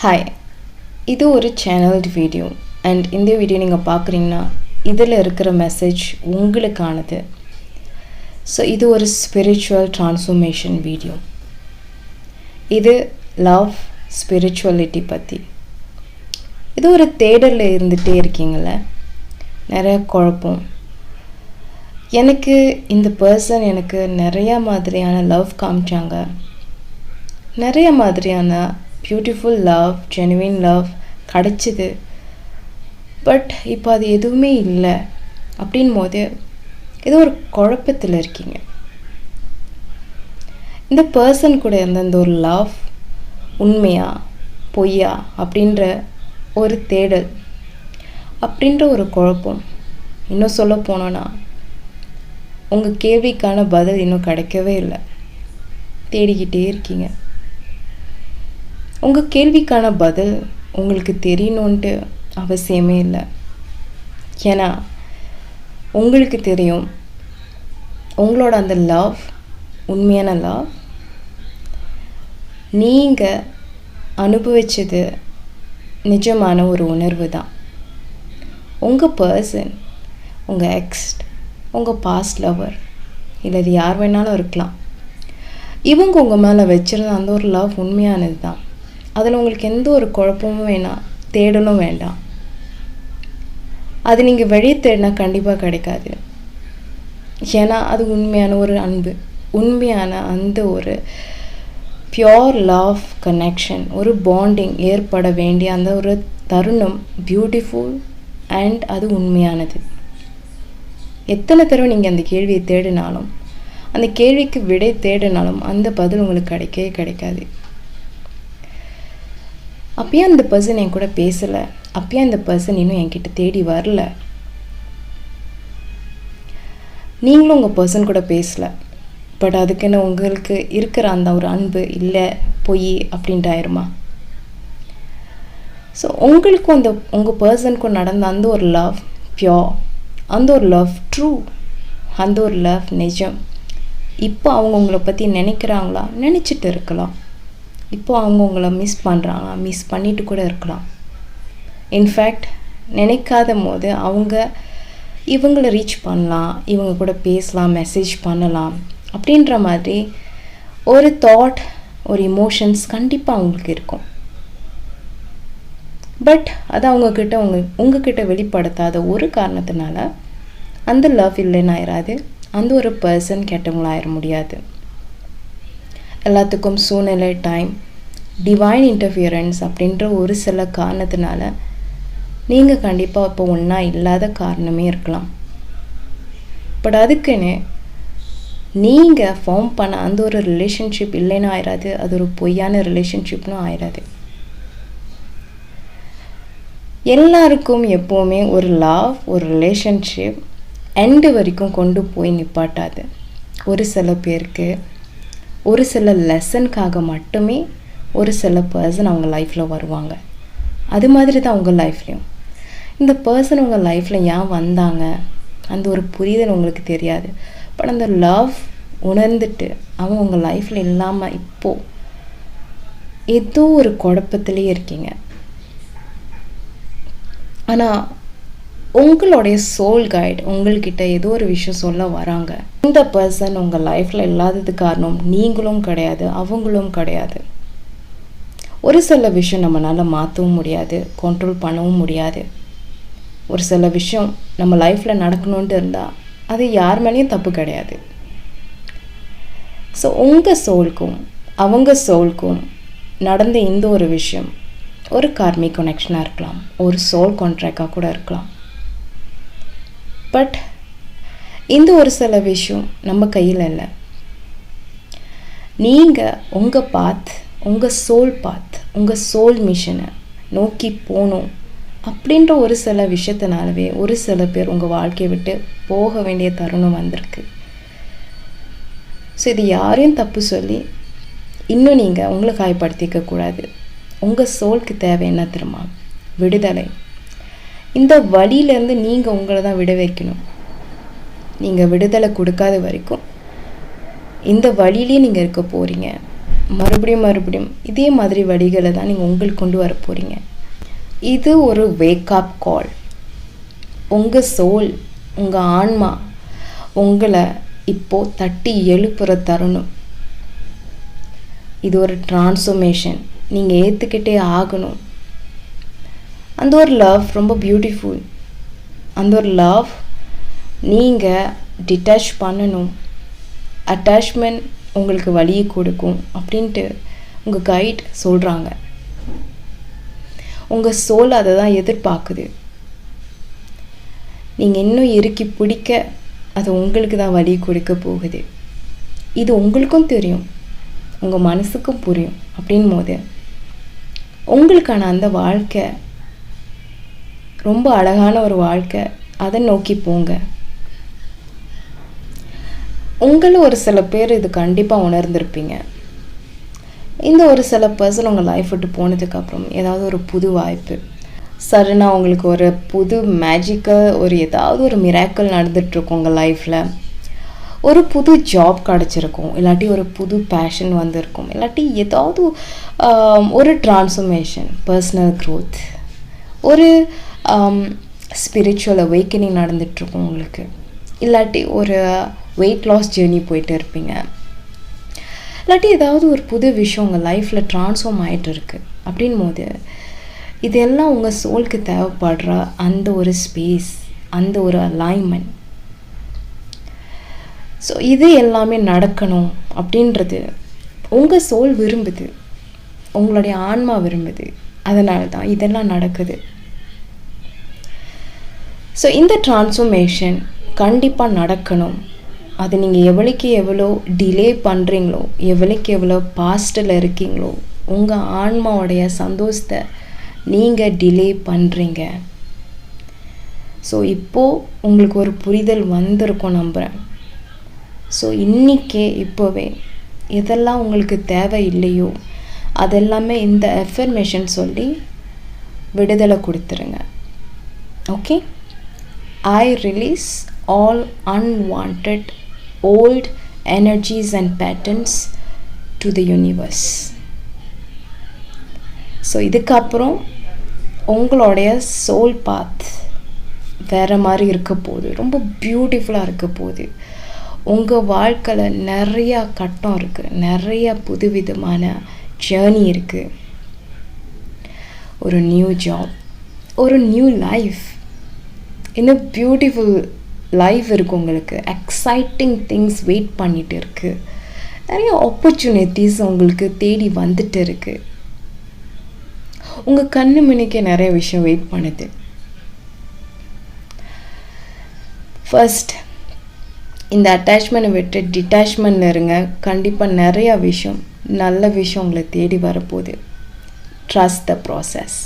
Hi இது ஒரு சேனல்டு video and இந்த வீடியோ நீங்கள் பார்க்குறீங்கன்னா இதில் இருக்கிற மெசேஜ் உங்களுக்கானது. ஸோ இது ஒரு ஸ்பிரிச்சுவல் ட்ரான்ஸ்ஃபர்மேஷன் வீடியோ இது லவ் ஸ்பிரிச்சுவலிட்டி பற்றி இது ஒரு தேடலில் இருந்துகிட்டே இருக்கீங்கள நிறைய குழப்பம். எனக்கு இந்த பர்சன் எனக்கு நிறையா மாதிரியான லவ் காமிச்சாங்க. நிறைய மாதிரியான பியூட்டிஃபுல் லவ் ஜெனுவின் லவ் கிடச்சிது. பட் இப்போ அது எதுவுமே இல்லை. அப்படின் போது ஏதோ ஒரு குழப்பத்தில் இருக்கீங்க. இந்த பர்சன் கூட இருந்த இந்த ஒரு லவ் உண்மையா பொய்யா அப்படின்ற ஒரு தேடல் அப்படின்ற ஒரு குழப்பம். இன்னும் சொல்ல போனோன்னா உங்கள் கேள்விக்கான பதில் இன்னும் கிடைக்கவே இல்லை. தேடிக்கிட்டே இருக்கீங்க. உங்கள் கேள்விக்கான பதில் உங்களுக்கு தெரியணுன்ட்டு அவசியமே இல்லை. ஏன்னா உங்களுக்கு தெரியும் உங்களோட அந்த லவ் உண்மையான லவ் நீங்கள் அனுபவிச்சது நிஜமான ஒரு உணர்வு தான். உங்கள் பர்சன் உங்கள் எக்ஸ் உங்கள் பாஸ்ட் லவர் இல்லை அது யார் வேணாலும் இருக்கலாம். இவங்க உங்கள் மேலே வச்சுருந்த அந்த ஒரு லவ் உண்மையானது தான். அதில் உங்களுக்கு எந்த ஒரு குழப்பமும் வேணாம் தேடலும் வேண்டாம். அது நீங்கள் வெளியே தேடினா கண்டிப்பாக கிடைக்காது. ஏன்னா அது உண்மையான ஒரு அன்பு. உண்மையான அந்த ஒரு பியோர் லவ் கனெக்ஷன் ஒரு பாண்டிங் ஏற்பட வேண்டிய அந்த ஒரு தருணம் பியூட்டிஃபுல் அண்ட் அது உண்மையானது. எத்தனை தடவை நீங்கள் அந்த கேள்வியை தேடினாலும் அந்த கேள்விக்கு விடை தேடினாலும் அந்த பதில் உங்களுக்கு கிடைக்கவே கிடைக்காது. அப்பயே அந்த பர்சன் என் கூட பேசலை. அப்பயே அந்த பர்சன் இன்னும் என்கிட்ட தேடி வரல. நீங்களும் உங்கள் பர்சன் கூட பேசலை. பட் அதுக்குன்னு உங்களுக்கு இருக்கிற அந்த ஒரு அன்பு இல்லை பொய் அப்படின்ட்டு ஆயிருமா ஸோ உங்களுக்கும் அந்த உங்கள் பர்சனுக்கும் நடந்த அந்த ஒரு லவ் பியோர் அந்த ஒரு லவ் ட்ரூ அந்த ஒரு லவ் நிஜம். இப்போ அவங்க உங்களை பற்றி நினைக்கிறாங்களா? நினச்சிட்டு இருக்கலாம். இப்போ அவங்க உங்களை மிஸ் பண்ணுறாங்க மிஸ் பண்ணிட்டு கூட இருக்கலாம். இன்ஃபேக்ட் நினைக்காத போது அவங்க இவங்களை ரீச் பண்ணலாம். இவங்க கூட பேசலாம் மெசேஜ் பண்ணலாம். அப்படின்ற மாதிரி ஒரு தாட் ஒரு இமோஷன்ஸ் கண்டிப்பாக அவங்களுக்கு இருக்கும். பட் அது அவங்கக்கிட்ட உங்க உங்ககிட்ட வெளிப்படுத்தாத ஒரு காரணத்தினால அந்த லவ் இல்லைன்னு ஆயிராது. அந்த ஒரு பர்சன் கெட்டவங்களாயிட முடியாது. எல்லாத்துக்கும் சூழ்நிலை டைம் டிவைன் இன்டர்ஃபியரன்ஸ் அப்படின்ற ஒரு சில காரணத்தினால நீங்கள் கண்டிப்பாக இப்போ ஒன்றா இல்லாத காரணமே இருக்கலாம். பட் அதுக்குன்னு நீங்கள் ஃபார்ம் பண்ண அந்த ஒரு ரிலேஷன்ஷிப் இல்லைன்னு ஆயிடாது அது ஒரு பொய்யான ரிலேஷன்ஷிப்னும் ஆயிடாது எல்லாருக்கும் எப்போவுமே ஒரு லவ் ஒரு ரிலேஷன்ஷிப் எண்டு வரைக்கும் கொண்டு போய் நிப்பாட்டாது. ஒரு சில பேருக்கு ஒரு சில லெசனுக்காக மட்டுமே ஒரு சில பர்சன் அவங்க லைஃப்பில் வருவாங்க. அது மாதிரி தான் உங்கள் லைஃப்லேயும் இந்த பர்சன் உங்கள் லைஃப்பில் ஏன் வந்தாங்க? அந்த ஒரு புரிதல் உங்களுக்கு தெரியாது. பட் அந்த லவ் உணர்ந்துட்டு அவங்க உங்கள் லைஃப்பில் இல்லாமல் இப்போது ஏதோ ஒரு குழப்பத்திலே இருக்கீங்க. ஆனால் உங்களுடைய சோல் கைட் உங்கள்கிட்ட ஏதோ ஒரு விஷயம் சொல்ல வராங்க. இந்த பர்சன் உங்கள் லைஃப்பில் இல்லாதது காரணம் நீங்களும் கிடையாது அவங்களும் கிடையாது. ஒரு சில விஷயம் நம்மளால் மாற்றவும் முடியாது கண்ட்ரோல் பண்ணவும் முடியாது. ஒரு சில விஷயம் நம்ம லைஃப்பில் நடக்கணுன்ட்டு இருந்தால் அது யார் மேலேயும் தப்பு கிடையாது. ஸோ உங்கள் சோல்க்கும் அவங்க சோல்க்கும் நடந்த இந்த ஒரு விஷயம் ஒரு கார்மிக் கனெக்ஷனாக இருக்கலாம் ஒரு சோல் கான்ட்ராக்டாக கூட இருக்கலாம். பட் இந்த ஒரு சில விஷயம் நம்ம கையில் இல்லை. நீங்கள் உங்கள் பாத் உங்கள் சோல் பாத் உங்கள் சோல் மிஷனை நோக்கி போகணும் அப்படின்ற ஒரு சில விஷயத்தினாலவே ஒரு சில பேர் உங்கள் வாழ்க்கையை விட்டு போக வேண்டிய தருணம் வந்திருக்கு. ஸோ இது யாரையும் தப்பு சொல்லி இன்னும் நீங்கள் உங்களை காயப்படுத்திக்க கூடாது. உங்கள் சோலுக்கு தேவை என்ன தெரியுமா? விடுதலை. இந்த வழியிலேருந்து நீங்கள் உங்களை தான் விட வைக்கணும். நீங்கள் விடுதலை கொடுக்காத வரைக்கும் இந்த வழியிலே நீங்கள் இருக்க போகிறீங்க மறுபடியும் மறுபடியும் இதே மாதிரி வழிகளை தான் நீங்கள் உங்களுக்கு கொண்டு வர போகிறீங்க இது ஒரு வேக்கப் கால் உங்கள் சோல் உங்கள் ஆன்மா உங்களை இப்போது தட்டி எழுப்புற தருணம். இது ஒரு டிரான்ஸ்ஃபர்மேஷன் நீங்கள் ஏற்றுக்கிட்டே ஆகணும். அந்த ஒரு லவ் ரொம்ப பியூட்டிஃபுல் அந்த ஒரு லவ் நீங்கள் டிட்டாச் பண்ணணும். அட்டாச்மெண்ட் உங்களுக்கு வழியை கொடுக்கும் அப்படின்ட்டு உங்கள் கைட் சொல்கிறாங்க உங்கள் சோல் அதை தான் எதிர்பார்க்குது. நீங்கள் இன்னும் இறுக்கி பிடிக்க அது உங்களுக்கு தான் வழி கொடுக்க போகுது. இது உங்களுக்கும் தெரியும். உங்கள் மனசுக்கும் புரியும் அப்படின் போது உங்களுக்கான அந்த வாழ்க்கை ரொம்ப அழகான ஒரு வாழ்க்கை. அதை நோக்கி போங்க. உங்களும் ஒரு சில பேர் இது கண்டிப்பாக உணர்ந்திருப்பீங்க. இந்த ஒரு சில பர்சன் உங்கள் லைஃப் விட்டு போனதுக்கப்புறம் ஏதாவது ஒரு புது வாய்ப்பு. சடனாக உங்களுக்கு ஒரு புது மேஜிக்காக ஒரு ஏதாவது ஒரு மிராக்கல் நடந்துகிட்ருக்கும் உங்கள் லைஃப்பில் ஒரு புது ஜாப் கிடச்சிருக்கும். இல்லாட்டி ஒரு புது பேஷன் வந்திருக்கும். இல்லாட்டி ஏதாவது ஒரு டிரான்ஸ்ஃபர்மேஷன் பர்சனல் க்ரோத் ஒரு Um, ஸ்பிரிச்சுவல் அவேக்கனிங் நடந்துகிட்ருக்கும் உங்களுக்கு. இல்லாட்டி ஒரு வெயிட் லாஸ் ஜேர்னி போயிட்டு இருப்பீங்க. இல்லாட்டி ஏதாவது ஒரு புது விஷயம் உங்கள் லைஃப்பில் ட்ரான்ஸ்ஃபார்ம் ஆகிட்டு இருக்கு. அப்படின் போது இதெல்லாம் உங்கள் சோலுக்கு தேவைப்படுற அந்த ஒரு ஸ்பேஸ் அந்த ஒரு அலைன்மெண்ட் ஸோ இது எல்லாமே நடக்கணும் அப்படின்றது உங்கள் சோல் விரும்புது. உங்களுடைய ஆன்மா விரும்புது. அதனால தான் இதெல்லாம் நடக்குது. ஸோ இந்த டிரான்ஸ்ஃபர்மேஷன் கண்டிப்பாக நடக்கணும். அது நீங்கள் எவ்வளோக்கு எவ்வளோ டிலே பண்ணுறீங்களோ எவ்வளோக்கு எவ்வளோ பாஸ்டில் இருக்கீங்களோ உங்கள் ஆன்மாவுடைய சந்தோஷத்தை நீங்கள் டிலே பண்ணுறீங்க ஸோ இப்போது உங்களுக்கு ஒரு புரிதல் வந்திருக்கும் நம்புகிறேன் ஸோ இன்றைக்கே இப்போவே எதெல்லாம் உங்களுக்கு தேவை இல்லையோ அதெல்லாமே இந்த எஃபர்மேஷன் சொல்லி விடுதலை கொடுத்துருங்க. Okay I release all unwanted old energies and patterns to the universe. So இதுக்கப்புறம் உங்களுடைய சோல் பாத் வேறு மாதிரி இருக்க போகுது. ரொம்ப பியூட்டிஃபுல்லாக இருக்க போகுது. உங்கள் வாழ்க்கையில் நிறையா கட்டம் இருக்குது நிறைய புதுவிதமான ஜேர்னி இருக்குது ஒரு நியூ ஜாப் ஒரு நியூ லைஃப் இன்னும் பியூட்டிஃபுல் லைஃப் இருக்குது உங்களுக்கு. எக்ஸைட்டிங் திங்ஸ் வெயிட் பண்ணிகிட்டு இருக்குது நிறைய ஆப்பர்ச்சுனிட்டிஸ் உங்களுக்கு தேடி வந்துட்டு இருக்குது உங்கள் கண்ணு மினிக்க நிறைய விஷயம் வெயிட் பண்ணுது. ஃபர்ஸ்ட் இந்த அட்டாச்மெண்ட்டை விட்டு டிட்டாச்மெண்ட் இருங்க. கண்டிப்பாக நிறையா விஷயம் நல்ல விஷயம் உங்களை தேடி வரப்போகுது. Trust the process